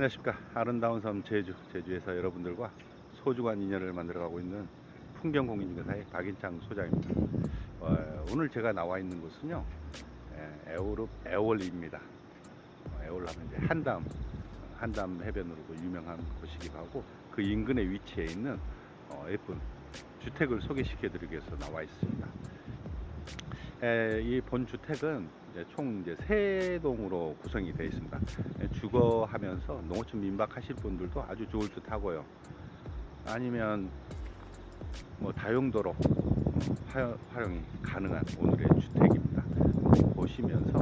안녕하십니까. 아름다운 섬 제주 제주에서 여러분들과 소중한 인연을 만들어가고 있는 풍경공인중개사의 박인창 소장입니다. 어, 오늘 제가 나와 있는 곳은요 에, 에오룹 에올리입니다. 어, 에올 하면 이제 한담 한담 해변으로도 유명한 곳이기도 하고 그 인근에 위치해 있는 어, 예쁜 주택을 소개시켜 드리기 위해서 나와 있습니다 이 본 주택은 이제 총 이제 세 동으로 구성이 되어 있습니다. 예, 주거 하면서 농어촌 민박 하실 분들도 아주 좋을 듯 하고요. 아니면 뭐 다용도로 화- 활용이 가능한 오늘의 주택입니다. 보시면서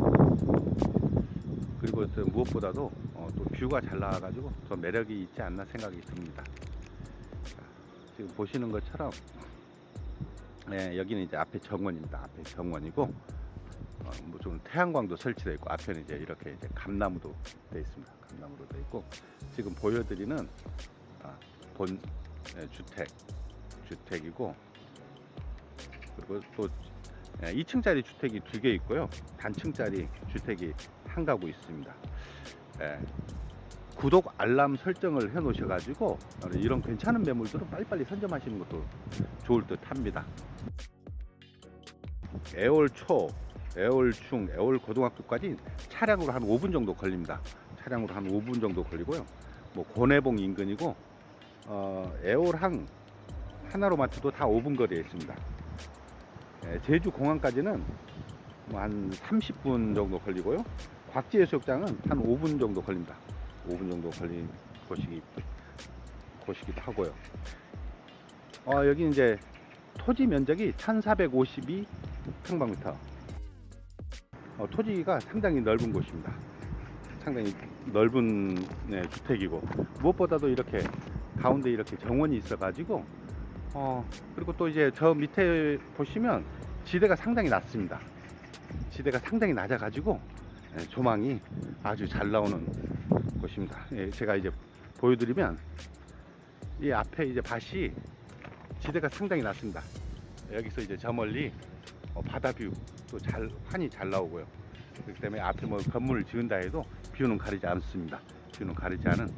그리고 또 무엇보다도 어, 또 뷰가 잘 나와가지고 더 매력이 있지 않나 생각이 듭니다. 자, 지금 보시는 것처럼 네, 여기는 이제 앞에 정원입니다. 앞에 정원이고 어, 뭐 좀 태양광도 설치되어 있고 앞에는 이제 이렇게 이제 감나무도 되어 있습니다. 감나무로 되어 있고 지금 보여드리는 아, 본 예, 주택 주택이고 그리고 또 예, 2층짜리 주택이 두 개 있고요. 단층짜리 주택이 한 가구 있습니다. 예, 구독 알람 설정을 해 놓으셔 가지고 이런 괜찮은 매물들은 빨리빨리 선점하시는 것도 좋을 듯 합니다. 애월 초, 애월 중, 애월 고등학교까지 차량으로 한 5분 정도 걸립니다. 차량으로 한 5분 정도 걸리고요. 뭐 고내봉 인근이고 어, 애월항 하나로마트도 다 5분 거리에 있습니다. 예, 제주 공항까지는 뭐 한 30분 정도 걸리고요. 곽지 해수욕장은 한 5분 정도 걸립니다. 5분 정도 걸린 곳이기, 곳이기도 하고요. 어, 여기 이제 토지 면적이 1452 평방미터. 어, 토지가 상당히 넓은 곳입니다. 상당히 넓은 네, 주택이고 무엇보다도 이렇게 가운데 이렇게 정원이 있어가지고 어, 그리고 또 이제 저 밑에 보시면 지대가 상당히 낮습니다. 지대가 상당히 낮아가지고 예, 조망이 아주 잘 나오는 곳입니다. 예, 제가 이제 보여드리면 이 앞에 이제 밭이 지대가 상당히 낮습니다. 여기서 이제 저 멀리 어, 바다 뷰도 잘 환히 잘 나오고요. 그렇기 때문에 앞에 뭐 건물을 지은다 해도 뷰는 가리지 않습니다. 뷰는 가리지 않은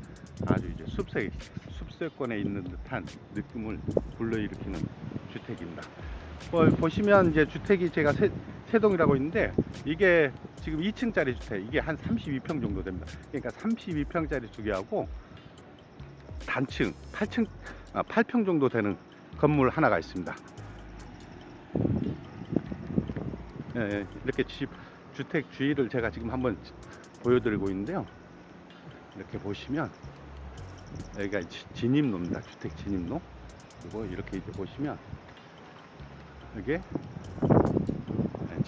아주 이제 숲색 숲세권에 있는 듯한 느낌을 불러일으키는 주택입니다. 어, 보시면 이제 주택이 제가 세, 세 동이라고 있는데 이게 지금 2층짜리 주택 이게 한 32평 정도 됩니다. 그러니까 32평짜리 두 개하고 단층 8층 아, 8평 정도 되는 건물 하나가 있습니다. 예, 예, 이렇게 집 주택 주위를 제가 지금 한번 지- 보여드리고 있는데요. 이렇게 보시면 여기가 지- 진입로입니다. 주택 진입로. 그리고 이렇게 이제 보시면 이게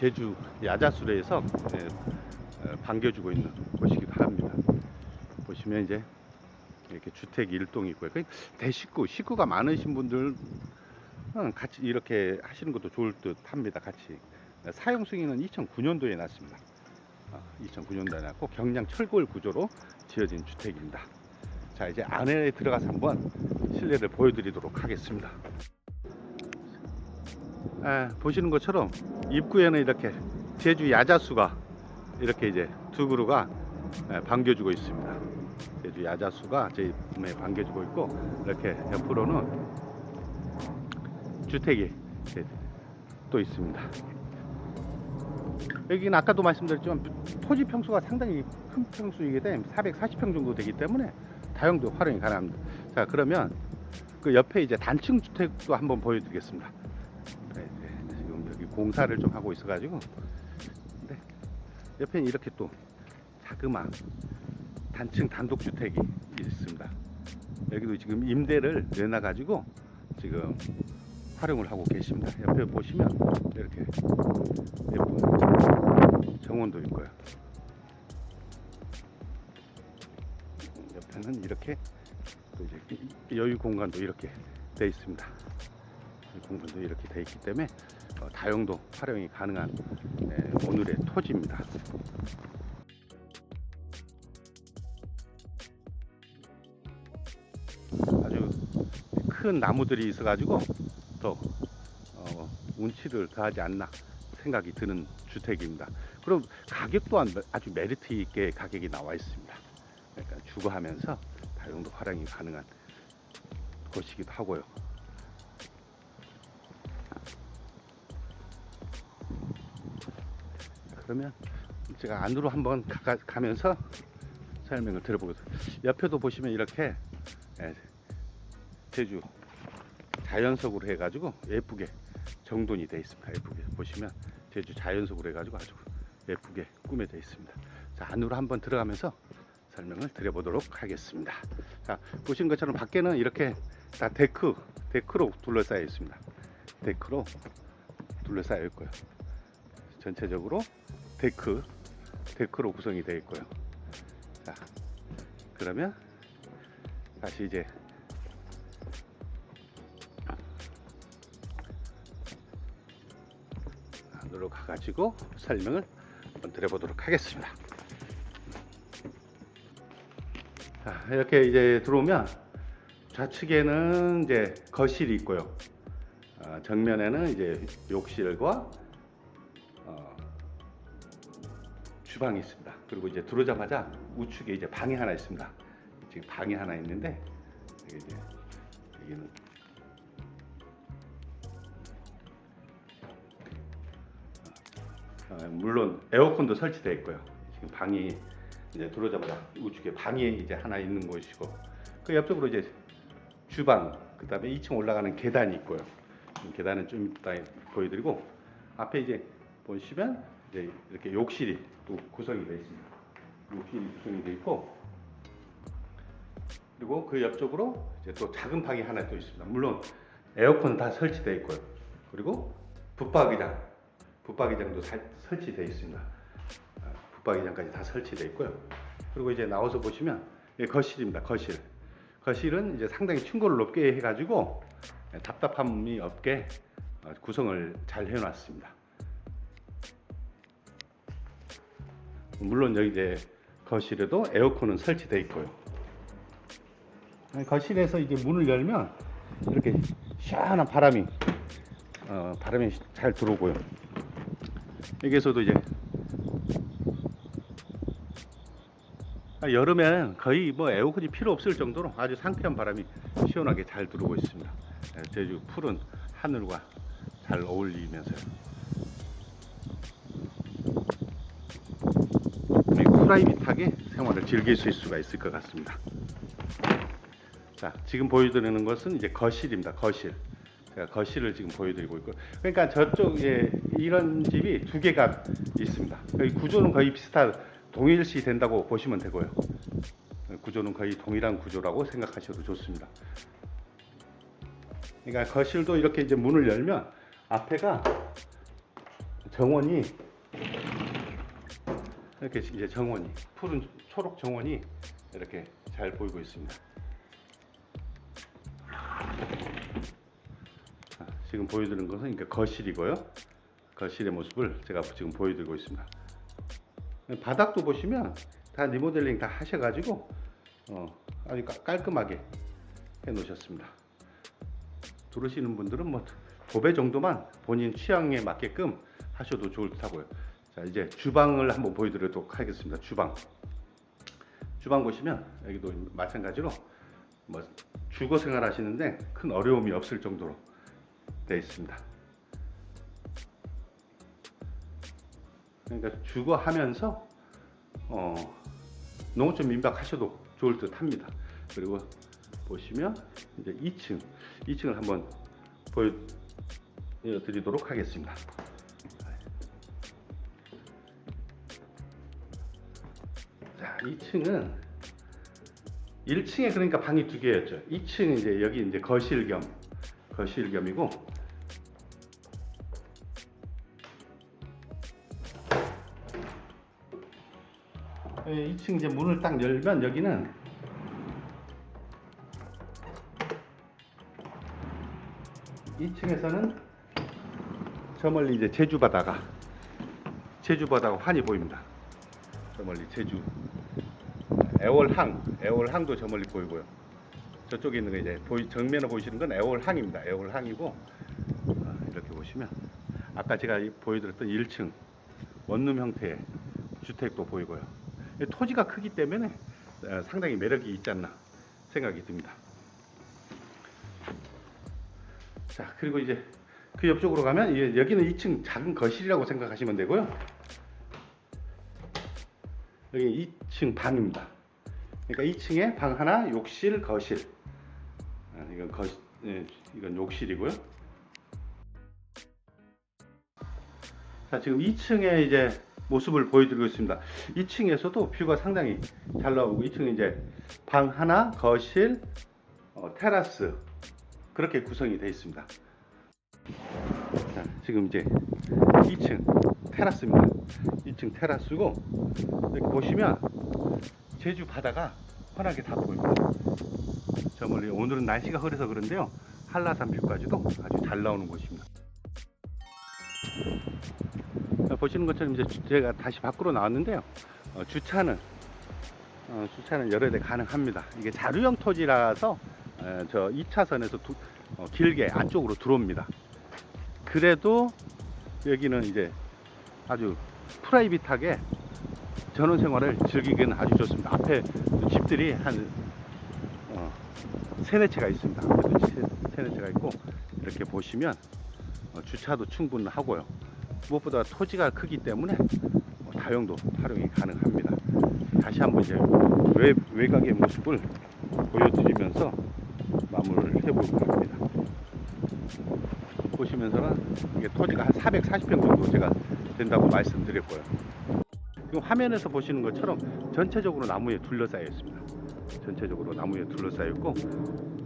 제주 야자수로에서 예, 어, 반겨주고 있는 곳이기도 합니다. 보시면 이제 이렇게 주택 일동이 있고요. 그 대식구, 식구가 많으신 분들 은 같이 이렇게 하시는 것도 좋을 듯 합니다. 같이 사용 승인은 2009년도에 났습니다. 2009년도에 났고 경량 철골 구조로 지어진 주택입니다. 자 이제 안에 들어가서 한번 실내를 보여드리도록 하겠습니다. 아, 보시는 것처럼 입구에는 이렇게 제주 야자수가 이렇게 이제 두 그루가 예, 반겨주고 있습니다. 제주 야자수가 제 몸에 반겨주고 있고 이렇게 옆으로는 주택이 또 있습니다. 여기는 아까도 말씀드렸지만 토지 평수가 상당히 큰 평수이기 때문에 440평 정도 되기 때문에 다용도 활용이 가능합니다. 자 그러면 그 옆에 이제 단층 주택도 한번 보여드리겠습니다. 공사를 좀 하고 있어가지고 근데 옆에는 이렇게 또 자그마한 단층 단독 주택이 있습니다. 여기도 지금 임대를 내놔 가지고 지금 활용을 하고 계십니다. 옆에 보시면 이렇게 예쁜 정원도 있고요. 옆에는 이렇게 또 이제 여유 공간도 이렇게 돼 있습니다. 이 공간도 이렇게 돼 있기 때문에 어, 다용도 활용이 가능한 예, 오늘의 토지입니다. 아주 큰 나무들이 있어가지고 더 어, 운치를 더하지 않나 생각이 드는 주택입니다. 그럼 가격 또한 아주 메리트 있게 가격이 나와 있습니다. 약간 주거하면서 다용도 활용이 가능한 곳이기도 하고요. 그러면 제가 안으로 한번 가, 가면서 설명을 드려보겠습니다. 옆에도 보시면 이렇게 예, 제주 자연석으로 해가지고 예쁘게 정돈이 되어 있습니다. 예쁘게 보시면 제주 자연석으로 해가지고 아주 예쁘게 꾸며져 있습니다. 자 안으로 한번 들어가면서 설명을 드려보도록 하겠습니다. 자 보신 것처럼 밖에는 이렇게 다 데크 데크로 둘러싸여 있습니다. 데크로 둘러싸여 있고요. 전체적으로 데크 데크로 구성이 되어 있고요. 자 그러면 다시 이제 안으로 가가지고 설명을 한번 드려보도록 하겠습니다. 자, 이렇게 이제 들어오면 좌측에는 이제 거실이 있고요. 어, 정면에는 이제 욕실과 주방이 있습니다. 그리고 이제 들어오자마자 우측에 이제 방이 하나 있습니다. 지금 방이 하나 있는데 이게 이제 여기는 어, 물론 에어컨도 설치되어 있고요. 지금 방이 이제 들어오자마자 우측에 방이 이제 하나 있는 곳이고 그 옆쪽으로 이제 주방 그 다음에 2층 올라가는 계단이 있고요. 이 계단은 좀 이따 보여드리고 앞에 이제 보시면 이제 이렇게 욕실이 또 구성이 되어 있습니다. 욕실이 구성이 되어 있고 그리고 그 옆쪽으로 이제 또 작은 방이 하나 또 있습니다. 물론 에어컨 다 설치되어 있고요. 그리고 붙박이장, 붙박이장도 살- 설치되어 있습니다. 아, 붙박이장까지 다 설치되어 있고요. 그리고 이제 나와서 보시면 이게 거실입니다. 거실. 거실은 이제 상당히 층고를 높게 해가지고 답답함이 없게 어, 구성을 잘 해놨습니다. 물론 여기 이제 거실에도 에어컨은 설치되어 있고요. 거실에서 이제 문을 열면 이렇게 시원한 바람이 어, 바람이 잘 들어오고요. 여기에서도 이제 아, 여름에는 거의 뭐 에어컨이 필요 없을 정도로 아주 상쾌한 바람이 시원하게 잘 들어오고 있습니다. 예, 제주 푸른 하늘과 잘 어울리면서요. 우리 프라이빗하게 생활을 즐길 수 있을 수가 있을 것 같습니다. 자, 지금 보여드리는 것은 이제 거실입니다. 거실. 제가 거실을 지금 보여드리고 있고, 그러니까 저쪽에 이런 집이 두 개가 있습니다. 구조는 거의 비슷한 동일시 된다고 보시면 되고요. 구조는 거의 동일한 구조라고 생각하셔도 좋습니다. 그러니까 거실도 이렇게 이제 문을 열면 앞에가 정원이 이렇게 이제 정원이 푸른 초록 정원이 이렇게 잘 보이고 있습니다. 자, 지금 보여드리는 것은 그러니까 거실이고요. 거실의 모습을 제가 지금 보여드리고 있습니다. 바닥도 보시면 다 리모델링 다 하셔가지고 어, 아주 깔- 깔끔하게 해놓으셨습니다. 들어오시는 분들은 뭐 도배 정도만 본인 취향에 맞게끔 하셔도 좋을 듯 하고요. 자 이제 주방을 한번 보여드리도록 하겠습니다. 주방. 주방 보시면 여기도 마찬가지로 뭐 주거 생활 하시는데 큰 어려움이 없을 정도로 되어 있습니다. 그러니까 주거 하면서 어, 농어촌 민박 하셔도 좋을 듯 합니다. 그리고 보시면 이제 2층, 2층을 한번 보여드리도록 하겠습니다. 2층은 1층에 그러니까 방이 두 개였죠. 2층 이제 여기 이제 거실 겸 거실 겸이고 예, 2층 이제 문을 딱 열면 여기는 이층에서는저 멀리 이제 제주 바다가 제주 바다가 환히 보입니다. 저 멀리 제주 애월항, 애월항도 저 멀리 보이고요. 저쪽에 있는 거 이제 보이, 정면에 보이시는 건 애월항입니다. 애월항이고 어, 이렇게 보시면 아까 제가 이- 보여드렸던 1층 원룸 형태의 주택도 보이고요. 이 토지가 크기 때문에 어, 상당히 매력이 있지 않나 생각이 듭니다. 자 그리고 이제 그 옆쪽으로 가면 이- 여기는 2층 작은 거실이라고 생각하시면 되고요. 여기 2층 방입니다. 그러니까 2층에 방 하나, 욕실, 거실. 아, 이건 거실, 예, 이건 욕실이고요. 자, 지금 2층에 이제 모습을 보여드리고 있습니다. 2층에서도 뷰가 상당히 잘 나오고 2층에 이제 방 하나, 거실, 어, 테라스 그렇게 구성이 되어 있습니다. 자, 지금 이제 2층 테라스입니다. 2층 테라스고 여기 보시면 제주 바다가 환하게 다 보입니다. 저 멀리 오늘은 날씨가 흐려서 그런데요. 한라산 뷰까지도 아주 잘 나오는 곳입니다. 자, 보시는 것처럼 이제 주- 제가 다시 밖으로 나왔는데요. 어, 주차는 어, 주차는 여러 대 가능합니다. 이게 자루형 토지라서 에, 저 2차선에서 어, 길게 안쪽으로 들어옵니다. 그래도 여기는 이제 아주 프라이빗하게 전원 생활을 즐기기는 아주 좋습니다. 앞에 집들이 한 어, 세네 채가 있습니다. 세네 채가 있고 이렇게 보시면 어, 주차도 충분하고요. 무엇보다 토지가 크기 때문에 어, 다용도 활용이 가능합니다. 다시 한번 이제 외, 외곽의 모습을 보여드리면서 마무리를 해보려고 합니다. 보시면서는 이게 토지가 한 440평 정도 제가 된다고 말씀드렸고요. 지금 화면에서 보시는 것처럼 전체적으로 나무에 둘러싸여 있습니다. 전체적으로 나무에 둘러싸여 있고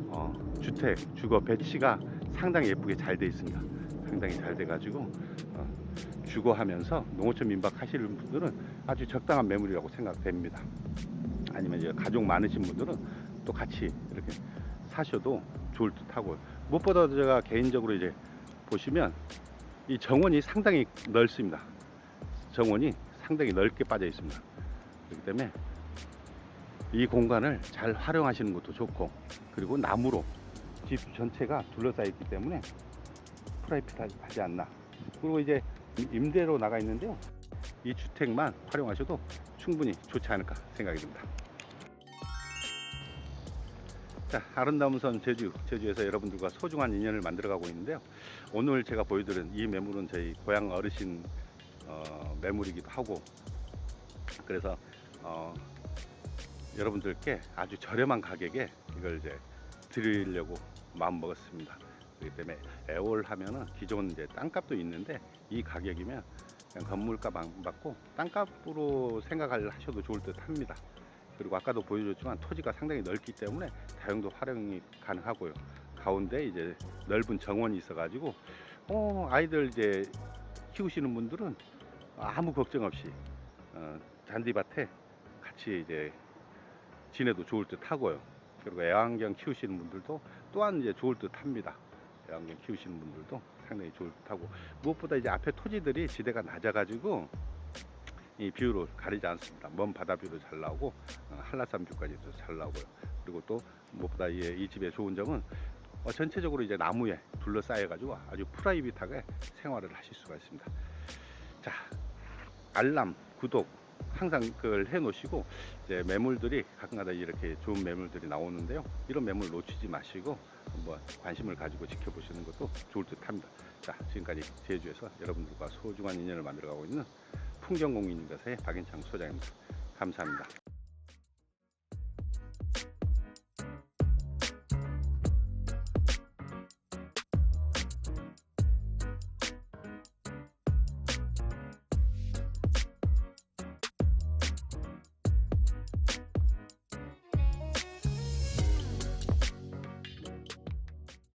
어, 주택 주거 배치가 상당히 예쁘게 잘 돼 있습니다. 상당히 잘 돼가지고 어, 주거하면서 농어촌 민박 하시는 분들은 아주 적당한 매물이라고 생각됩니다. 아니면 이제 가족 많으신 분들은 또 같이 이렇게 사셔도 좋을 듯하고 무엇보다 제가 개인적으로 이제 보시면 이 정원이 상당히 넓습니다. 정원이 상당히 넓게 빠져 있습니다. 그렇기 때문에 이 공간을 잘 활용하시는 것도 좋고 그리고 나무로 집 전체가 둘러싸여 있기 때문에 프라이빗하지 않나. 그리고 이제 임대로 나가 있는데요. 이 주택만 활용하셔도 충분히 좋지 않을까 생각이 듭니다. 자, 아름다운 선 제주, 제주에서 여러분들과 소중한 인연을 만들어 가고 있는데요. 오늘 제가 보여드린 이 매물은 저희 고향 어르신 어, 매물이기도 하고, 그래서 어, 여러분들께 아주 저렴한 가격에 이걸 이제 드리려고 마음 먹었습니다. 그렇기 때문에 애월 하면은 기존 이제 땅값도 있는데 이 가격이면 그냥 건물값 안 받고 땅값으로 생각을 하셔도 좋을 듯 합니다. 그리고 아까도 보여줬지만 토지가 상당히 넓기 때문에 다용도 활용이 가능하고요. 가운데 이제 넓은 정원이 있어가지고 어, 아이들 이제 키우시는 분들은 아무 걱정 없이 어, 잔디밭에 같이 이제 지내도 좋을 듯 하고요. 그리고 애완경 키우시는 분들도 또한 이제 좋을 듯 합니다. 애완경 키우시는 분들도 상당히 좋을 듯 하고 무엇보다 이제 앞에 토지들이 지대가 낮아가지고 이 뷰를 가리지 않습니다. 먼 바다 뷰도 잘 나오고 어, 한라산 뷰까지도 잘 나오고요. 그리고 또 무엇보다 이, 이 집의 좋은 점은 어, 전체적으로 이제 나무에 둘러싸여 가지고 아주 프라이빗하게 생활을 하실 수가 있습니다. 자, 알람, 구독 항상 그걸 해 놓으시고 이제 매물들이 가끔가다 이렇게 좋은 매물들이 나오는데요. 이런 매물 놓치지 마시고 한번 관심을 가지고 지켜보시는 것도 좋을 듯합니다. 자, 지금까지 제주에서 여러분들과 소중한 인연을 만들어가고 있는 풍경공인인가사의 박인창 소장입니다. 감사합니다.